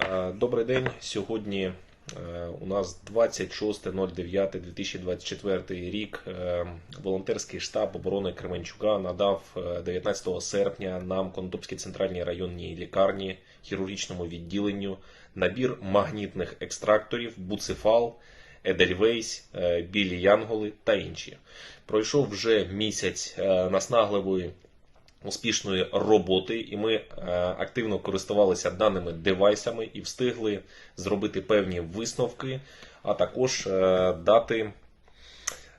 Е, Добрий день. Сьогодні е, у нас 26.09.2024 рік. Е, Волонтерський штаб оборони Кременчука надав е, 19 серпня нам Конотопській центральній районній лікарні, хірургічному відділенню набір магнітних екстракторів, буцефал, Едельвейс, білі янголи та інші. Пройшов вже місяць наснагливої успішної роботи, і ми е, активно користувалися даними девайсами і встигли зробити певні висновки, а також е, дати.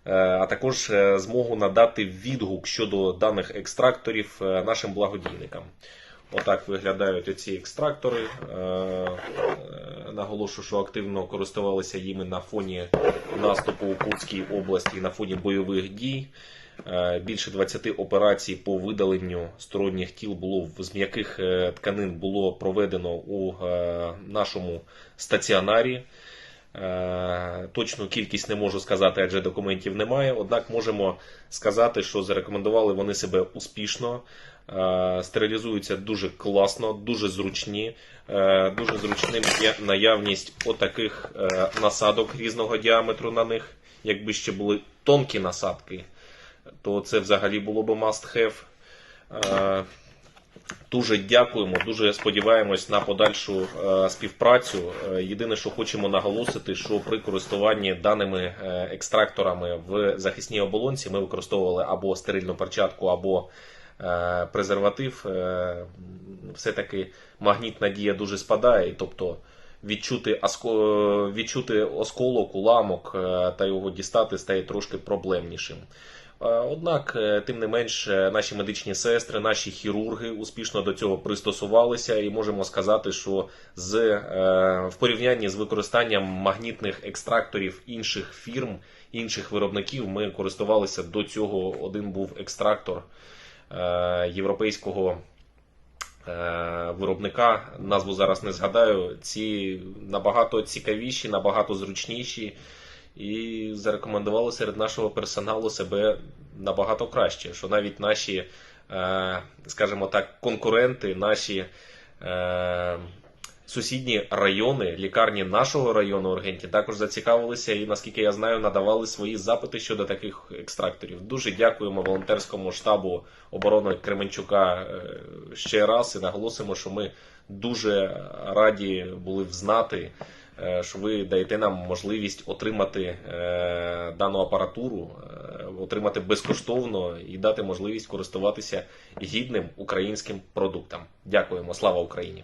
е, А також змогу надати відгук щодо даних екстракторів нашим благодійникам. Отак виглядають оці екстрактори. Наголошую, що активно користувалися їми на фоні наступу у Курській області, на фоні бойових дій. Е, Більше 20 операцій по видаленню сторонніх тіл було з м'яких е, тканин було проведено у е, нашому стаціонарі. Е, Точну кількість не можу сказати, адже документів немає. Однак можемо сказати, що зарекомендували вони себе успішно, е, стерилізуються дуже класно, дуже зручні. Е, Дуже зручним є наявність отаких насадок різного діаметру на них. Якби ще були тонкі насадки, то це взагалі було б must have. Дуже дякуємо, дуже сподіваємось на подальшу е, співпрацю. Е, єдине, що хочемо наголосити, що при користуванні даними е, екстракторами в захисній оболонці ми використовували або стерильну перчатку, або презерватив. Все-таки магнітна дія дуже спадає, тобто відчути, відчути осколок, уламок та його дістати стає трошки проблемнішим. Однак, е, тим не менш, е, наші медичні сестри, наші хірурги успішно до цього пристосувалися, і можемо сказати, що з, е, в порівнянні з використанням магнітних екстракторів інших фірм, інших виробників, ми користувалися до цього. Один був екстрактор європейського виробника. Назву зараз не згадаю. Ці набагато цікавіші, набагато зручніші і зарекомендували серед нашого персоналу себе набагато краще, що навіть наші, е, скажімо так, конкуренти, наші е, сусідні райони, лікарні нашого району Ургенті також зацікавилися і, наскільки я знаю, надавали свої запити щодо таких екстракторів. Дуже дякуємо волонтерському штабу оборони Кременчука е, ще раз і наголосимо, що ми дуже раді були взнати що ви даєте нам можливість отримати е, дану апаратуру, е, отримати безкоштовно і дати можливість користуватися гідним українським продуктом. Дякуємо, слава Україні!